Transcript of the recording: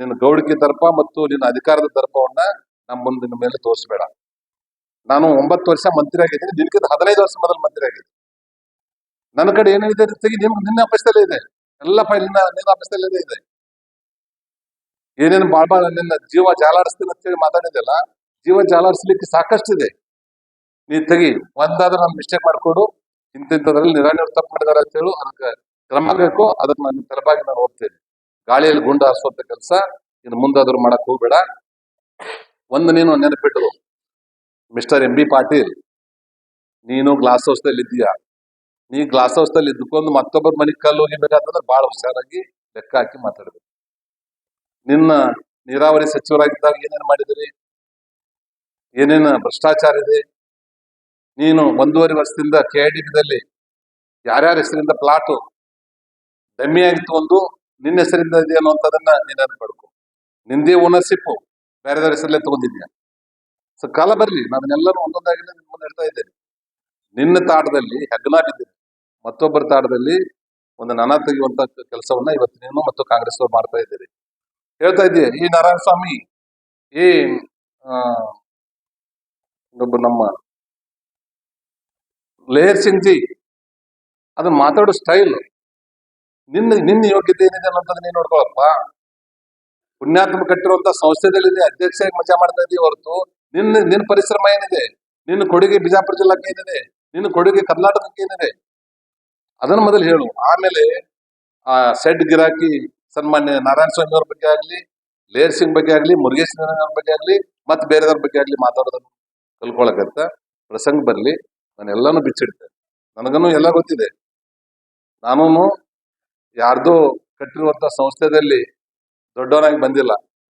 ನಿನ್ನ ಗೌಡಿಕೆ ದರ್ಪ ಮತ್ತು ನಿನ್ನ ಅಧಿಕಾರದ ದರ್ಪವನ್ನ ನಮ್ಮ ಮುಂದಿನ ಮೇಲೆ ತೋರಿಸ್ಬೇಡ. ನಾನು ಒಂಬತ್ತು ವರ್ಷ ಮಂತ್ರಿ ಆಗಿದ್ದೀನಿ ನಿನ್ಕಿಂತ ಹದಿನೈದು ವರ್ಷ ಮೊದಲು ಮಂತ್ರಿ ಆಗಿದ್ದೀನಿ. ನನ್ನ ಕಡೆ ಏನಿದೆ ಜೊತೆಗೆ ನಿಮ್ ನಿನ್ನ ಆಫೀಸ್ದಲ್ಲೇ ಇದೆ. ಎಲ್ಲ ಫೈಲ್ ನಿನ್ನ ಆಫೀಸಲ್ಲೇ ಇದೆ. ಏನೇನು ಬಾಳ್ ಬಾಳ ನಿನ್ನ ಜೀವ ಜಾಲಾಡಿಸ್ತೀನಿ ಅಂತೇಳಿ ಮಾತಾಡಿದೆಲ್ಲ ಜೀವ ಜಾಲಾಡಿಸ್ಲಿಕ್ಕೆ ಸಾಕಷ್ಟಿದೆ ನೀ ತೆಗಿ, ಒಂದಾದ್ರೂ ನಾನು ಮಿಸ್ಟೇಕ್ ಮಾಡ್ಕೊಡು, ಇಂತಿಂತದ್ರಲ್ಲಿ ನಿರಾಣಿ ತಪ್ಪು ಮಾಡಿದಾರೆ ಅಂತ ಹೇಳು, ಅದಕ್ಕೆ ಕ್ರಮ ಬೇಕು ಅದನ್ನ ನಾನು ತಲೆಬಾಗಿ ನಾನು ಹೋಗ್ತೇನೆ ಗಾಳಿಯಲ್ಲಿ ಗುಂಡು ಹಾಸುವಂತ ಕೆಲಸ, ಇನ್ನು ಮುಂದಾದ್ರೂ ಮಾಡಕ್ ಹೋಗ್ಬೇಡ. ಒಂದು ನೀನು ನೆನಪಿಟ್ಟು ಮಿಸ್ಟರ್ ಎಂ ಬಿ ಪಾಟೀಲ್, ನೀನು ಗ್ಲಾಸ್ ಹೌಸ್ದಲ್ಲಿ ಇದ್ದೀಯಾ? ನೀ ಗ್ಲಾಸ್ ಹೌಸ್ದಲ್ಲಿ ಇದ್ಕೊಂಡು ಮತ್ತೊಬ್ಬರ ಮನೆ ಕಲ್ಲು ಹೋಗಿಬೇಕಾದ್ರೆ ಬಹಳ ಹುಷಾರಾಗಿ ಲೆಕ್ಕ ಹಾಕಿ ಮಾತಾಡಬೇಕು. ನಿನ್ನ ನೀರಾವರಿ ಸಚಿವರಾಗಿದ್ದಾಗ ಏನೇನು ಮಾಡಿದಿರಿ ಏನೇನು ಭ್ರಷ್ಟಾಚಾರ ಇದೆ? ನೀನು ಒಂದೂವರೆ ವರ್ಷದಿಂದ ಕೆ ಐ ಡಿ ಯಾರ್ಯಾರ ಹೆಸರಿಂದ ಪ್ಲಾಟು ಡಮ್ಮಿಯಾಗಿ ತಗೊಂಡು ನಿನ್ನ ಹೆಸರಿಂದ ಇದೆ ಅನ್ನುವಂಥದ್ದನ್ನ ನೀನು ನೆನಪಡ್ಕೊ ನಿಂದೇ ಓನರ್ಶಿಪ್ ಬೇರೆದವ್ರ ಹೆಸರಲ್ಲೇ ತಗೊಂಡಿದ್ಯಾ ಸೊ ಕಾಲ ಬರಲಿ. ನಾನೆಲ್ಲರೂ ಒಂದೊಂದಾಗಿ ನಿಮ್ಮ ಮುಂದೆ ಹೇಳ್ತಾ ಇದ್ದೇನೆ. ನಿನ್ನ ತಾಟದಲ್ಲಿ ಬಿದ್ದಿದೆ ಮತ್ತೊಬ್ಬರ ತಾಟದಲ್ಲಿ ಒಂದು ನನ ತೆಗೆಯುವಂತ ಕೆಲಸವನ್ನ ಇವತ್ತು ನೀನು ಮತ್ತು ಕಾಂಗ್ರೆಸ್ ಅವರು ಮಾಡ್ತಾ ಇದ್ದೀರಿ. ಹೇಳ್ತಾ ಇದ್ದೀಯ ಈ ನಾರಾಯಣ ಸ್ವಾಮಿ ಈ ಇನ್ನೊಬ್ಬ ನಮ್ಮ ಲೇಹರ್ ಸಿಂಗ್ ಜಿ ಅದನ್ನ ಮಾತಾಡೋ ಸ್ಟೈಲ್ ನಿನ್ನ ನಿನ್ನ ಯೋಗ್ಯತೆ ಏನಿದೆ ಅನ್ನೋದನ್ನ ನೀನ್ ನೋಡ್ಕೊಳಪ್ಪ. ಪುಣ್ಯಾತ್ಮ ಕಟ್ಟಿರುವಂತ ಸಂಸ್ಥೆದಲ್ಲಿ ಅಧ್ಯಕ್ಷ ಮಜಾ ಮಾಡ್ತಾ ಇದೀವಿ ಹೊರತು ನಿನ್ನ ನಿನ್ನ ಪರಿಶ್ರಮ ಏನಿದೆ? ನಿನ್ನ ಕೊಡುಗೆ ಬಿಜಾಪುರ ಜಿಲ್ಲಾಕ್ಕೆ ಏನಿದೆ? ನಿನ್ನ ಕೊಡುಗೆ ಕರ್ನಾಟಕಕ್ಕೆ ಏನಿದೆ? ಅದನ್ನ ಮೊದಲು ಹೇಳು. ಆಮೇಲೆ ಆ ಸೆಡ್ ಗಿರಾಕಿ ಸನ್ಮಾನ್ಯ ನಾರಾಯಣ ಸ್ವಾಮಿ ಅವ್ರ ಬಗ್ಗೆ ಆಗ್ಲಿ, ಲೇರ್ ಸಿಂಗ್ ಬಗ್ಗೆ ಆಗ್ಲಿ, ಮುರುಗೇಶ್ ನಾರಾಯಣ ಬಗ್ಗೆ ಆಗ್ಲಿ, ಮತ್ತೆ ಬೇರೆದವ್ರ ಬಗ್ಗೆ ಆಗ್ಲಿ ಮಾತಾಡೋದನ್ನು ಕಲ್ಕೊಳಕಂತ ಪ್ರಸಂಗ ಬರ್ಲಿ. ನಾನು ಎಲ್ಲಾನು ಬಿಚ್ಚಿಡ್ತೇನೆ ನನಗನು ಎಲ್ಲ ಗೊತ್ತಿದೆ. ನಾನು ಯಾರ್ದೋ ಕಟ್ಟಿರುವಂತ ಸಂಸ್ಥೆದಲ್ಲಿ ದೊಡ್ಡವನಾಗಿ ಬಂದಿಲ್ಲ.